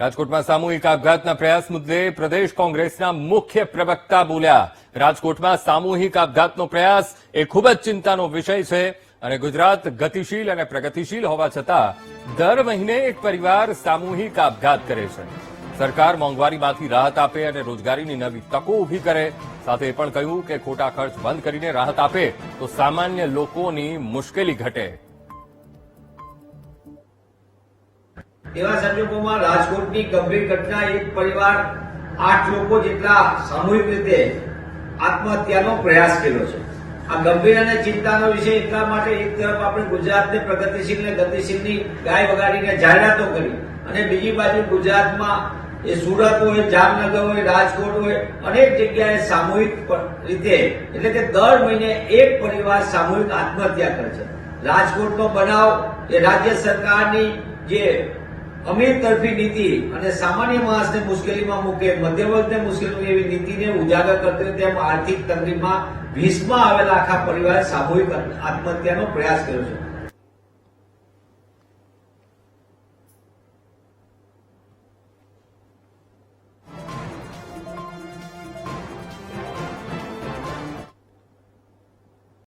રાજકોટમાં સામૂહિક આપઘાતના પ્રયાસ મુદ્દે પ્રદેશ કોંગ્રેસના મુખ્ય પ્રવક્તા બોલ્યા. રાજકોટમાં સામૂહિક આપઘાતનો પ્રયાસ એ ખૂબ જ ચિંતાનો વિષય છે અને ગુજરાત ગતિશીલ અને પ્રગતિશીલ હોવા છતાં દર મહિને એક પરિવાર સામૂહિક આપઘાત કરે છે. સરકાર મોંઘવારીમાંથી રાહત આપે અને રોજગારીની નવી તકો ઊભી કરે. સાથે એ પણ કહ્યું કે ખોટા ખર્ચ બંધ કરીને રાહત આપે તો સામાન્ય લોકોની મુશ્કેલી ઘટે. એવા સંજોગોમાં રાજકોટની ગંભીર ઘટના, એક પરિવાર, આઠ લોકો જેટલા સામૂહિક રીતે આત્મહત્યાનો પ્રયાસ કર્યો છે. આ ગંભીર અને ચિંતાનો વિષય એટલા માટે એક તરફ આપણે ગુજરાતને પ્રગતિશીલ ને ગતિશીલની ગાય વગાડીને જાહેરાતો કરી અને બીજી બાજુ ગુજરાતમાં એ સુરત હોય, જામનગર હોય, રાજકોટ હોય, અનેક જગ્યાએ સામૂહિક રીતે, એટલે કે દર મહિને એક પરિવાર સામૂહિક આત્મહત્યા કરે છે. રાજકોટનો બનાવ એ રાજ્ય સરકારની જે અમીર તરફી નીતિ અને સામાન્ય માણસને મુશ્કેલીમાં મૂકે મધ્યવર્ગને મુશ્કેલી એવી નીતિને ઉજાગર કરતી તેમ આર્થિક તંગીમાં વીસમાં આવેલા આખા પરિવારે સામૂહિક આત્મહત્યાનો પ્રયાસ કર્યો છે.